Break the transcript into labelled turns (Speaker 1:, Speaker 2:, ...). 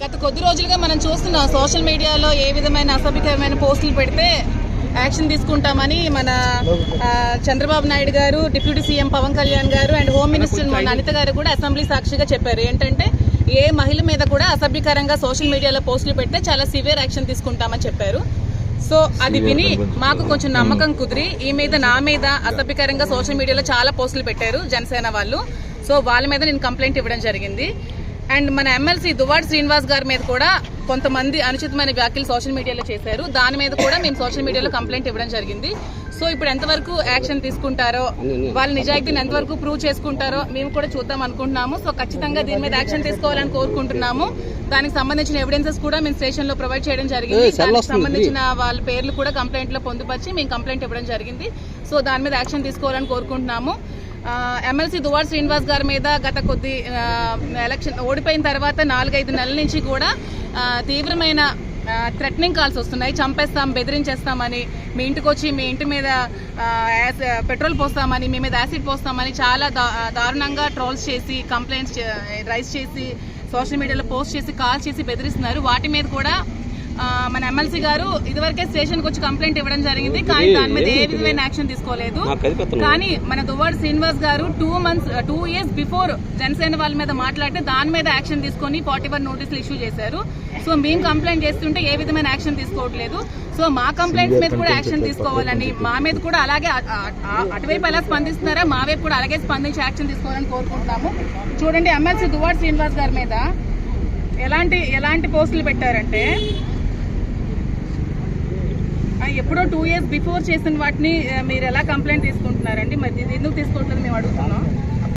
Speaker 1: గత కొద్ది రోజులుగా మనం చూస్తున్నాం సోషల్ మీడియాలో ఏ విధమైన అసభ్యకరమైన పోస్టులు పెడితే యాక్షన్ తీసుకుంటామని మన చంద్రబాబు నాయుడు గారు డిప్యూటీ సీఎం పవన్ కళ్యాణ్ గారు అండ్ హోమ్ మినిస్టర్ మన అనిత గారు కూడా అసెంబ్లీ సాక్షిగా చెప్పారు. ఏంటంటే ఏ మహిళ మీద కూడా అసభ్యకరంగా సోషల్ మీడియాలో పోస్టులు పెడితే చాలా సివియర్ యాక్షన్ తీసుకుంటామని చెప్పారు. సో అది విని మాకు కొంచెం నమ్మకం కుదిరి ఈ మీద నా మీద అసభ్యకరంగా సోషల్ మీడియాలో చాలా పోస్టులు పెట్టారు జనసేన వాళ్ళు. సో వాళ్ళ మీద నేను కంప్లైంట్ ఇవ్వడం జరిగింది. అండ్ మన ఎమ్మెల్సీ దువాడ్ శ్రీనివాస్ గారి మీద కూడా కొంతమంది అనుచితమైన వ్యాఖ్యలు సోషల్ మీడియాలో చేశారు. దాని మీద కూడా మేము సోషల్ మీడియాలో కంప్లైంట్ ఇవ్వడం జరిగింది. సో ఇప్పుడు ఎంతవరకు యాక్షన్ తీసుకుంటారో వాళ్ళ నిజాయితీని ఎంతవరకు ప్రూవ్ చేసుకుంటారో మేము కూడా చూద్దాం అనుకుంటున్నాము. సో ఖచ్చితంగా దీని మీద యాక్షన్ తీసుకోవాలని కోరుకుంటున్నాము. దానికి సంబంధించిన ఎవిడెన్సెస్ కూడా మేము స్టేషన్లో ప్రొవైడ్ చేయడం జరిగింది. దానికి సంబంధించిన వాళ్ళ పేర్లు కూడా కంప్లైంట్లో పొందుపరిచి మేము కంప్లైంట్ ఇవ్వడం జరిగింది. సో దాని మీద యాక్షన్ తీసుకోవాలని కోరుకుంటున్నాము. ఎమ్మెల్సీ దువార్ శ్రీనివాస్ గారి మీద గత కొద్ది ఎలక్షన్ ఓడిపోయిన తర్వాత నాలుగైదు నెలల నుంచి కూడా తీవ్రమైన థ్రెటనింగ్ కాల్స్ వస్తున్నాయి. చంపేస్తాం బెదిరించేస్తామని మీ ఇంటికి వచ్చి మీ ఇంటి మీద యాస్- పెట్రోల్ పోస్తామని మీ మీద యాసిడ్ పోస్తామని చాలా దారుణంగా ట్రోల్స్ చేసి కంప్లైంట్స్ రైస్ చేసి సోషల్ మీడియాలో పోస్ట్ చేసి కాల్ చేసి బెదిరిస్తున్నారు. వాటి మీద కూడా మన ఎమ్మెల్సీ గారు ఇదివరకే స్టేషన్కి వచ్చి కంప్లైంట్ ఇవ్వడం జరిగింది. కానీ దాని మీద ఏ విధమైన యాక్షన్ తీసుకోలేదు. కానీ మన దువ్వాడు శ్రీనివాస్ గారు two months two years before Janasena వాళ్ళ మీద మాట్లాడితే దాని మీద యాక్షన్ తీసుకొని ఫార్టీ వన్ నోటీసులు ఇష్యూ చేశారు. సో మేము కంప్లైంట్ చేస్తుంటే ఏ విధమైన యాక్షన్ తీసుకోవట్లేదు. సో మా కంప్లైంట్స్ మీద కూడా యాక్షన్ తీసుకోవాలని మా మీద కూడా అలాగే అటువైపు ఎలా స్పందిస్తున్నారా మా వైపు కూడా అలాగే స్పందించి యాక్షన్ తీసుకోవాలని కోరుకుంటున్నాము. చూడండి ఎమ్మెల్సీ దువ్వాడు శ్రీనివాస్ గారి మీద ఎలాంటి ఎలాంటి పోస్టులు పెట్టారంటే ఎప్పుడో టూ ఇయర్స్ బిఫోర్ చేసిన వాటిని మీరు ఎలా కంప్లైంట్ తీసుకుంటున్నారండి? మరి ఎందుకు తీసుకుంటుంది మేము అడుగుతున్నాం.